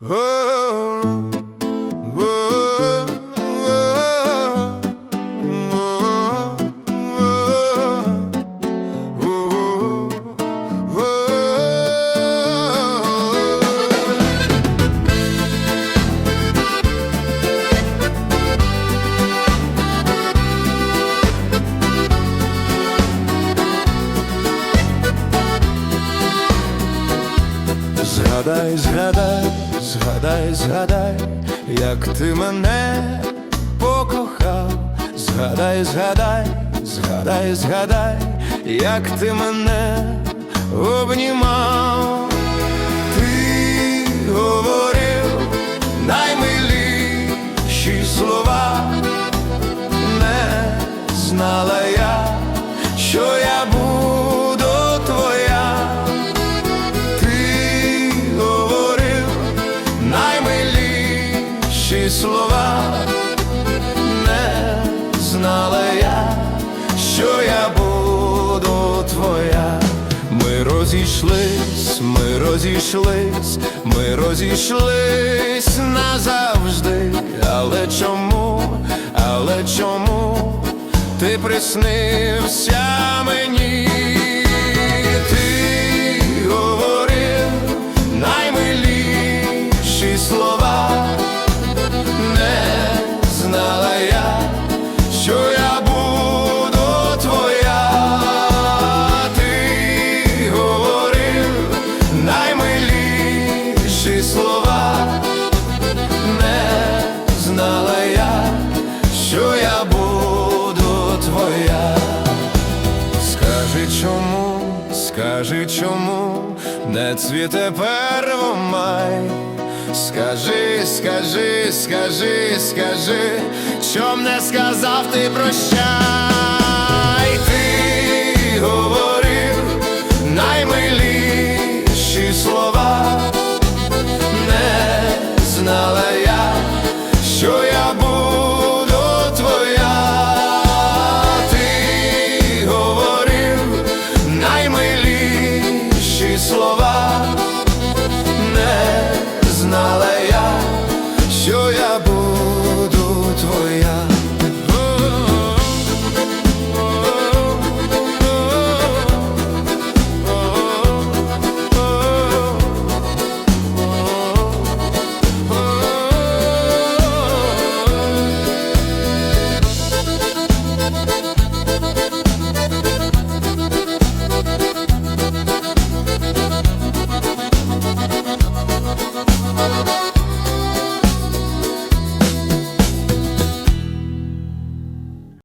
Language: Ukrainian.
Oh. Згадай, згадай, згадай, згадай, як ти мене покохав, згадай, згадай, згадай, згадай, як ти мене розійшлись, ми розійшлись, ми розійшлись назавжди, але чому, але чому ти приснився мені? Не цвіте первомай? Скажи, скажи, скажи, скажи, чом не сказав ти прощай, ти Slow.